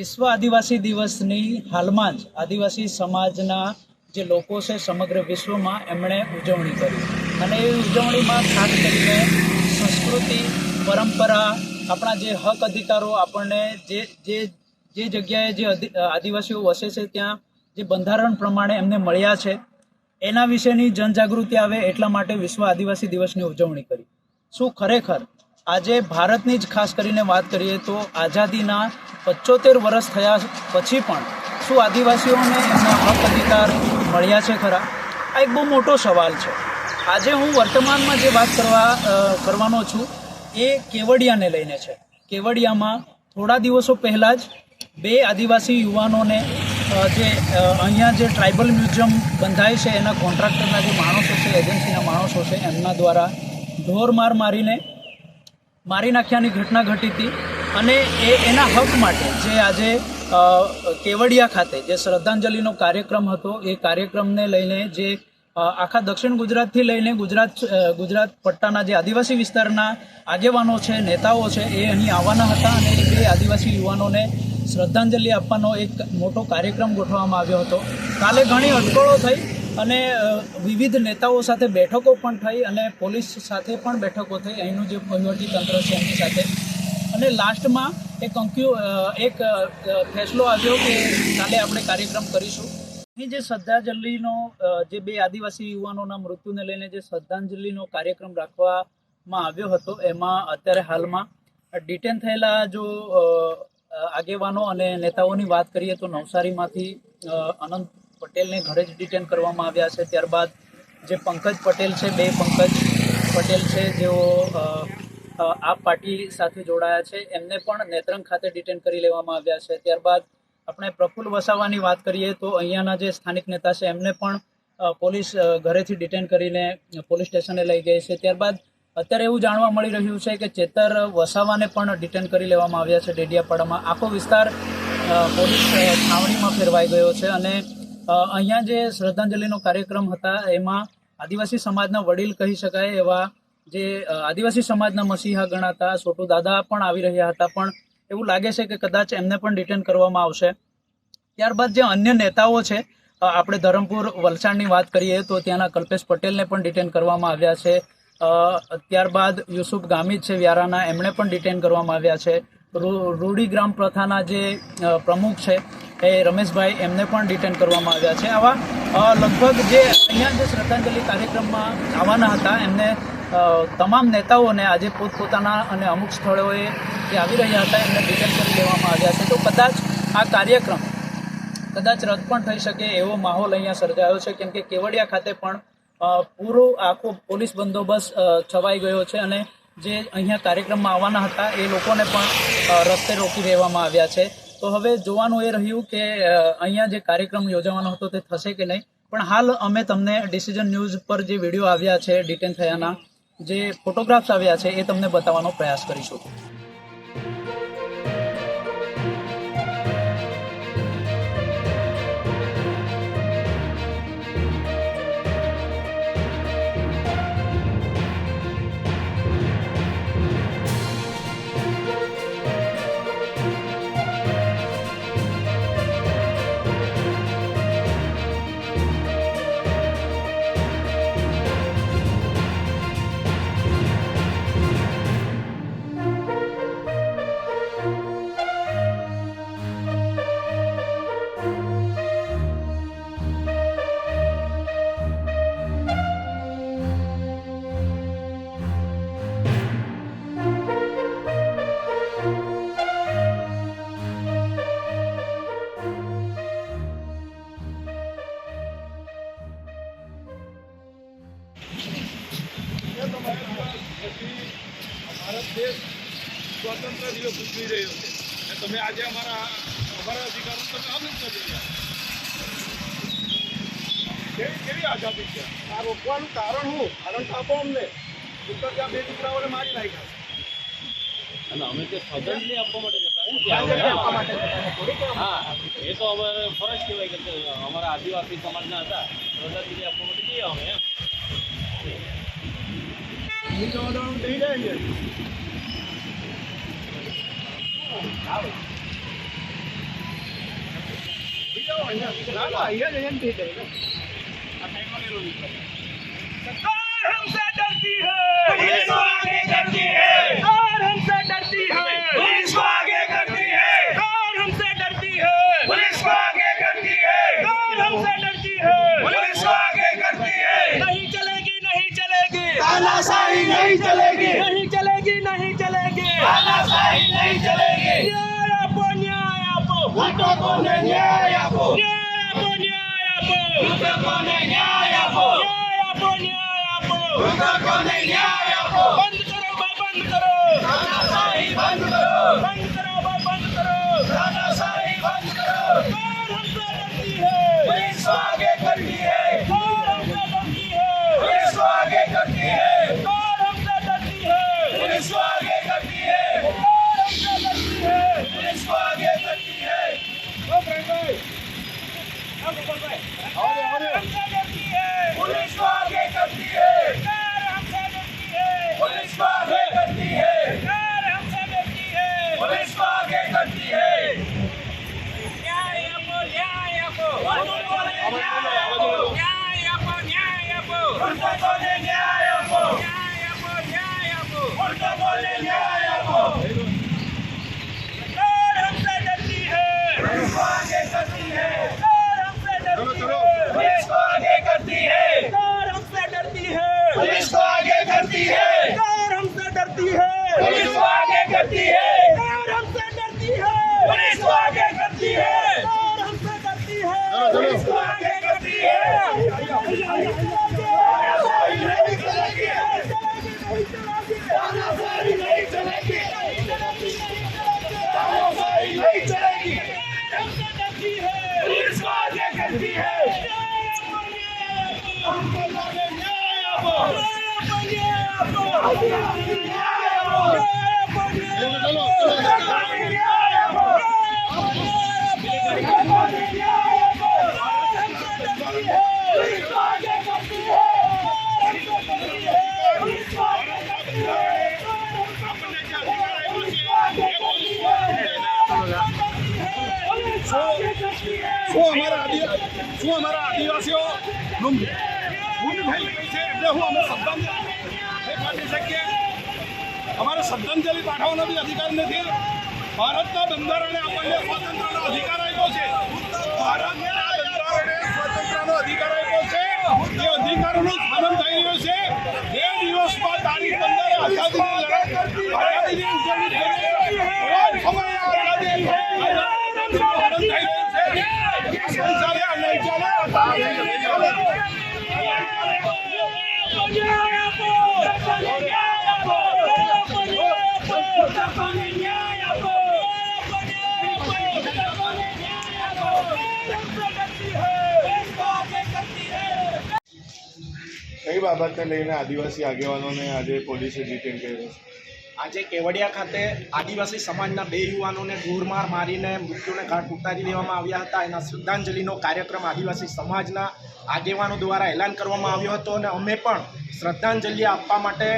વિશ્વ આદિવાસી દિવસની હાલમાં જ આદિવાસી સમાજના જે લોકો છે સમગ્ર વિશ્વમાં એમણે ઉજવણી કરી. અને એ ઉજવણીમાં ખાસ કરીને સંસ્કૃતિ, પરંપરા, આપણા જે હક અધિકારો આપણને જે જે જે જગ્યાએ જે આદિવાસીઓ વસે છે ત્યાં જે બંધારણ પ્રમાણે એમને મળ્યા છે, એના વિશેની જનજાગૃતિ આવે એટલા માટે વિશ્વ આદિવાસી દિવસની ઉજવણી કરી. શું ખરેખર આજે ભારતની જ ખાસ કરીને વાત કરીએ તો આઝાદીના પચોતેર વર્ષ થયા પછી પણ શું આદિવાસીઓને એમના હક અધિકાર મળ્યા છે ખરા? આ એક બહુ મોટો સવાલ છે. આજે હું વર્તમાનમાં જે વાત કરવા કરવાનો છું, એ કેવડિયાને લઈને છે. કેવડિયામાં થોડા દિવસો પહેલાં જ બે આદિવાસી યુવાનોને જે અહીંયા જે ટ્રાઇબલ મ્યુઝિયમ બંધાય છે, એના કોન્ટ્રાક્ટરના જે માણસો છે, એજન્સીના માણસો છે, એમના દ્વારા ઢોર માર મારીને મારી નાખ્યાની ઘટના ઘટી હતી. અને એ એના હક માટે જે આજે કેવડિયા ખાતે જે શ્રદ્ધાંજલિનો કાર્યક્રમ હતો, એ કાર્યક્રમને લઈને જે આખા દક્ષિણ ગુજરાતથી લઈને ગુજરાત ગુજરાત પટ્ટાના જે આદિવાસી વિસ્તારના આગેવાનો છે, નેતાઓ છે, એ અહીં આવવાના હતા અને એ આદિવાસી યુવાનોને શ્રદ્ધાંજલિ આપવાનો એક મોટો કાર્યક્રમ ગોઠવવામાં આવ્યો હતો. કાલે ઘણી અટકળો થઈ અને વિવિધ નેતાઓ સાથે બેઠકો પણ થઈ અને પોલીસ સાથે પણ બેઠકો થઈ. અહીંનું જે વહીવટી તંત્ર છે, એમની સાથે અને લાસ્ટમાં એક અંક્યુ એક ફેસલો આવ્યો કે કાલે આપણે કાર્યક્રમ કરીશું. અહીં જે શ્રદ્ધાંજલિનો જે બે આદિવાસી યુવાનોના મૃત્યુને લઈને જે શ્રદ્ધાંજલિનો કાર્યક્રમ રાખવામાં આવ્યો હતો, એમાં અત્યારે હાલમાં ડિટેન થયેલા જો આગેવાનો અને નેતાઓની વાત કરીએ તો નવસારીમાંથી અનંત પટેલને ઘરે જ ડિટેન કરવામાં આવ્યા છે. ત્યારબાદ જે પંકજ પટેલ છે, બે પંકજ પટેલ છે, જેઓ આપ પાર્ટી સાથે જોડાયા છે. એમને પણ નેત્રંગ ખાતે ડિટેન કરી લેવામાં આવ્યા છે. ત્યારબાદ આપણે પ્રફુલ્લ વસાવાની વાત કરીએ તો અહીંયાના જે સ્થાનિક નેતા છે, એમને પણ પોલીસ ઘરેથી ડિટેન કરીને પોલીસ સ્ટેશને લઈ ગઈ છે. ત્યારબાદ અત્યારે એવું જાણવા મળી રહ્યું છે કે ચેતર વસાવાને પણ ડિટેન કરી લેવામાં આવ્યા છે ડેડિયાપાડામાં. આખો વિસ્તાર પોલીસ છાવણીમાં ફેરવાઈ ગયો છે અને અહીંયા જે શ્રદ્ધાંજલિનો કાર્યક્રમ હતા, એમાં આદિવાસી સમાજના વડીલ કહી શકાય એવા જે આદિવાસી સમાજના મસીહા ગણાતા સોટુ દાદા પણ આવી રહ્યા હતા, પણ એવું લાગે છે કે કદાચ એમને પણ ડિટેન કરવામાં આવશે. ત્યારબાદ જે અન્ય નેતાઓ છે આપણે ધરમપુર વલસાડની વાત કરીએ તો ત્યાંના કલ્પેશ પટેલને પણ ડિટેન કરવામાં આવ્યા છે. ત્યારબાદ યુસુફ ગામિત છે વ્યારાના, એમણે પણ ડિટેન કરવામાં આવ્યા છે. રૂઢિગ્રામ પ્રથાના જે પ્રમુખ છે, એ રમેશભાઈ, એમને પણ ડિટેન કરવામાં આવ્યા છે. આવા લગભગ જે અહીંયા જે શ્રદ્ધાંજલિ કાર્યક્રમમાં આવવાના હતા, એમને તમામ નેતાઓને આજે પોતપોતાના અને અમુક સ્થળોએ જે આવી રહ્યા હતા, એમને ડિટેલ કરી લેવામાં આવ્યા છે. તો કદાચ આ કાર્યક્રમ, કદાચ રદ પણ થઈ શકે એવો માહોલ અહીંયા સર્જાયો છે. કેમ કે કેવડિયા ખાતે પણ પૂરો આખો પોલીસ બંદોબસ્ત છવાઈ ગયો છે અને જે અહીંયા કાર્યક્રમમાં આવવાના હતા, એ લોકોને પણ રસ્તે રોકી દેવામાં આવ્યા છે. તો હવે જોવાનું એ રહ્યું કે અહીંયા જે કાર્યક્રમ યોજાવાનો હતો તે થશે કે નહીં. પણ હાલ અમે તમને ડિસિઝન ન્યૂઝ પર જે વીડિયો આવ્યા છે ડિટેન થયાના જે ફોટોગ્રાફ્સ આવ્યા છે એ તમને બતાવવાનો પ્રયાસ કરીશું. ભારત દેશ સ્વતંત્ર દિવસ ઉજવી રહ્યો છે અને તમે આજે અમારા અમારા અધિકારો તમે અમલ કરી રહ્યા. કેવી આઝાદી છે આ રોકવાનું કારણ શું કારણ તો આપો અમને ઉત્તર ત્યાં બે દીકરાઓને મારી નાખ્યા અને અમે તે સદનને આપવા માટે જતા હા એ તો અમારે ફરજ કહેવાય કે અમારા આદિવાસી સમાજના હતા, પ્રજાતિને આપવા માટે જઈએ અમે Jordan đi đây vậy. Lá lại hết rồi em thịt đấy. और हमसे डरती है और हमसे डरती है नहीं चलेगी नहीं चलेगी नहीं चलेगी तानाशाही नहीं चलेगी न्याय आपो न्याय आपो भूतों को न्याय आपो न्याय आपो न्याय आपो भूतों को न्याय आपो न्याय आपो न्याय आपो भूतों को न्याय आपो हमसे डरती है શું અમારા શું અમારા આદિવાસીઓનું ભૂલ થઈ ગઈ છે? એટલે હું અમે શ્રદ્ધાંજલિ પાઠવી શકીએ. અમારે શ્રદ્ધાંજલિ પાઠવવાનો બી અધિકાર નથી. ભારતના બંધારણે આપણને સ્વતંત્રનો અધિકાર આપ્યો છે. ભારતના બંધારણે સ્વાતંત્ર્યનો અધિકાર આપ્યો છે. એ અધિકારોનું હનન થઈ રહ્યું છે. બે દિવસમાં તારીખ પંદર આઝાદીની લડત ઉજવણી થઈ રહી છે. કઈ બાબતને લઈને આદિવાસી આગેવાનોને આજે પોલીસે ડિટેન કર્યો છે? આજે કેવડિયા ખાતે આદિવાસી સમાજના બે યુવાનોને ઢોરમાર મારીને મૃત્યુને ઘાટ ઉતારી દેવામાં આવ્યા હતા. એના શ્રદ્ધાંજલિનો કાર્યક્રમ આદિવાસી સમાજના આગેવાનો દ્વારા એલાન કરવામાં આવ્યો હતો અને અમે પણ શ્રદ્ધાંજલિ આપવા માટે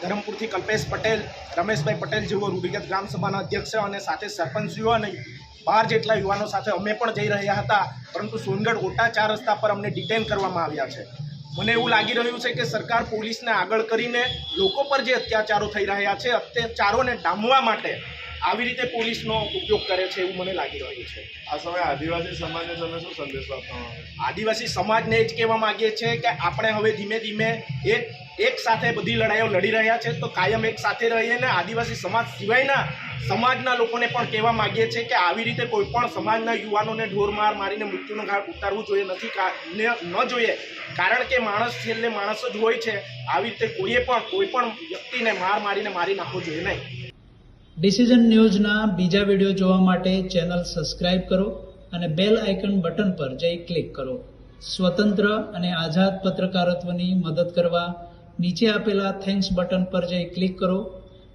ધરમપુરથી કલ્પેશ પટેલ, રમેશભાઈ પટેલ જેવો રૂઢિગત ગ્રામસભાના અધ્યક્ષ અને સાથે સરપંચીઓ અને બાર જેટલા યુવાનો સાથે અમે પણ જઈ રહ્યા હતા. પરંતુ સોનગઢ ઓટા ચાર રસ્તા પર અમને ડિટેન કરવામાં આવ્યા છે. મને એવું લાગી રહ્યું છે કે સરકાર પોલીસને આગળ કરીને લોકો પર જે અત્યાચારો થઈ રહ્યા છે અત્યાચારોને ડામવા માટે આવી રીતે પોલીસનો ઉપયોગ કરે છે એવું મને લાગી રહ્યું છે. આ સમયે આદિવાસી સમાજને તમે શું સંદેશો આપવા આદિવાસી સમાજને એ જ કહેવા માંગીએ છીએ કે આપણે હવે ધીમે ધીમે એક એક સાથે બધી લડાઈઓ લડી રહ્યા છે તો કાયમ એક સાથે રહીએ ને આદિવાસી સમાજ સિવાયના સમાજના લોકોને પણ કહેવા માંગીએ છીએ કે આવી રીતે કોઈ પણ સમાજના યુવાનોને ઢોરમાર મારીને મૃત્યુનો ઘાટ ઉતારવું જોઈએ, નથી ન જોઈએ. કારણ કે માણસ છેલ્લે માણસ જ હોય છે. આવી રીતે કોઈએ પણ, કોઈ પણ વ્યક્તિને માર મારીને મારી નાખવો જોઈએ નહીં. ડિસિઝન ન્યૂઝના બીજા વીડિયો જોવા માટે ચેનલ સબસ્ક્રાઇબ કરો અને બેલ આઇકન બટન પર જઈ ક્લિક કરો. સ્વતંત્ર અને આઝાદ પત્રકારત્વની મદદ કરવા નીચે આપેલા થેન્ક્સ બટન પર જઈ ક્લિક કરો.